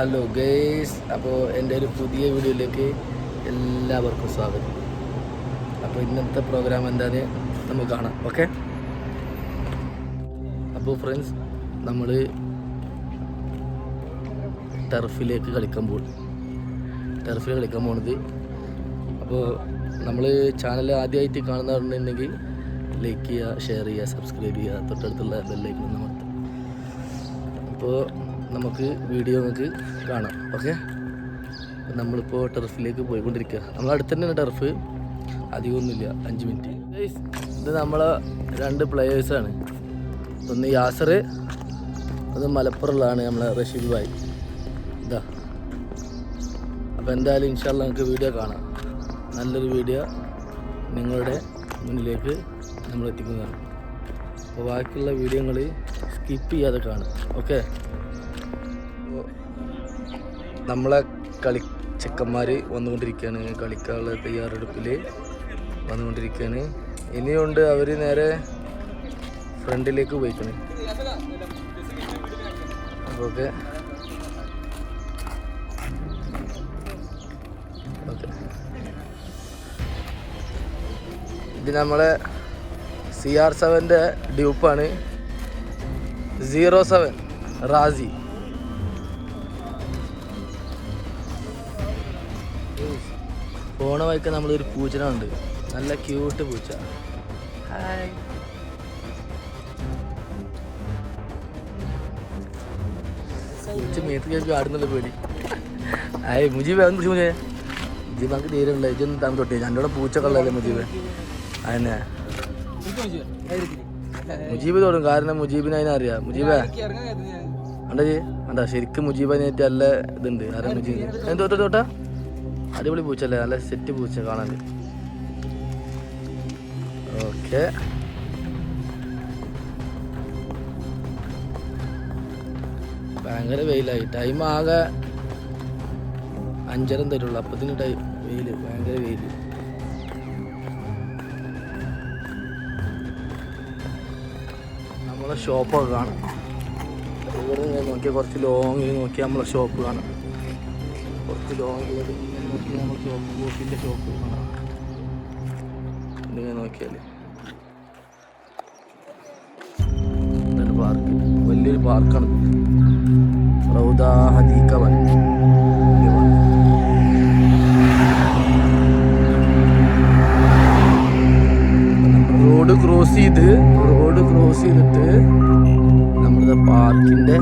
Hello guys അപ്പോൾ എന്റെ ഒരു പുതിയ വീഡിയോയിലേക്ക് എല്ലാവർക്കും സ്വാഗതം. അപ്പോൾ ഇന്നത്തെ പ്രോഗ്രാം എന്താണെന്ന് നമുക്ക് കാണാം. ഓക്കെ അപ്പോൾ ഫ്രണ്ട്സ് നമ്മൾ ടർഫിലേക്ക് കളിക്കാൻ പോകും ടർഫിൽ കളിക്കാൻ പോണത് അപ്പോൾ നമ്മൾ ചാനൽ ആദ്യമായിട്ട് കാണുന്നവരുണ്ടെങ്കിൽ ലൈക്ക് ചെയ്യുക ഷെയർ ചെയ്യുക സബ്സ്ക്രൈബ് ചെയ്യുക തൊട്ടടുത്തുള്ള ബെല്ലൈക്കൊന്നും അമർത്തുക. അപ്പോൾ നമുക്ക് വീഡിയോ നമുക്ക് കാണാം ഓക്കെ നമ്മളിപ്പോൾ ടർഫിലേക്ക് പോയിക്കൊണ്ടിരിക്കുക നമ്മൾ അടുത്ത് തന്നെയാണ് ടർഫ് അധികമൊന്നുമില്ല അഞ്ച് മിനിറ്റ് ഇത് നമ്മളെ രണ്ട് പ്ലെയേഴ്സാണ് ഒന്ന് യാസർ അത് മലപ്പുറമുള്ളതാണ് നമ്മളെ റഷീദ് ഭായ്. ഇതാ. അപ്പോൾ എന്തായാലും ഇൻഷാല്ല നമുക്ക് വീഡിയോ കാണാം. നല്ലൊരു വീഡിയോ നിങ്ങളുടെ മുന്നിലേക്ക് നമ്മൾ എത്തിക്കുന്നതാണ് അപ്പോൾ ബാക്കിയുള്ള വീഡിയോകൾ സ്കിപ്പ് ചെയ്യാതെ കാണും ഓക്കെ നമ്മളെ കളി ചെക്കന്മാർ വന്നുകൊണ്ടിരിക്കുകയാണ്. കളിക്കാനുള്ള തയ്യാറെടുപ്പിൽ വന്നുകൊണ്ടിരിക്കുകയാണ്. ഇനിയുണ്ട് അവർ നേരെ ഫ്രണ്ടിലേക്ക് പോയിക്കണേ. അപ്പോൾ ഓക്കെ. ഓക്കെ. ഇത് നമ്മളെ സി ആർ സെവന്റെ ഡ്യൂപ്പാണ് സീറോ സെവൻ റാസി പോണ വഴിക്ക് നമ്മളൊരു പൂച്ചനുണ്ട് നല്ല ക്യൂട്ട് പൂച്ച ഹായ്. പൂച്ച മേത്ത് കേൾക്ക് ആടുന്നുള്ള പേടി. ആയ് മുജീബ് മുജേ മുജീബ് നമുക്ക് തൊട്ടേ. എന്റെ കൂടെ മുജീബ്? അതന്നെ. മുജീബ് തൊടും. കാരണം മുജീബിനെ അതിനറിയാം. മുജീബേ. അണ്ട അണ്ട ശരിക്കും മുജീബിനായിട്ട് നല്ല ഇതുണ്ട്. എന്തോട്ടോട്ടാ മുജീബ് എന്ത് തൊട്ടാ തൊട്ടാ? അടിപൊളി പൂച്ചല്ലേ നല്ല സെറ്റ് പൂച്ച കാണാൻ. ഓക്കെ. ഭയങ്കര വെയിലായി. ടൈം ആകെ അഞ്ചരം തരുള്ളൂ. അപ്പത്തിന് ടൈം വെയിൽ. ഭയങ്കര വെയിൽ. നമ്മളെ ഷോപ്പൊക്കെ കാണാം. നോക്കിയാൽ കുറച്ച് ലോങ്ങിൽ നോക്കിയാൽ നമ്മളെ ഷോപ്പ് കാണാം. കുറച്ച് ലോങ്ങിൽ ഷോപ്പ് ബോട്ടിന്റെ ഷോപ്പ് കാണാം ഇങ്ങനെ നോക്കിയാൽ ഇതൊരു പാർക്ക് വലിയൊരു പാർക്കാണ് റൗദാ ഹദീക വൻ. റോഡ് ക്രോസ് ചെയ്ത് റോഡ് ക്രോസ് ചെയ്തിട്ട് നമ്മുടെ കയറി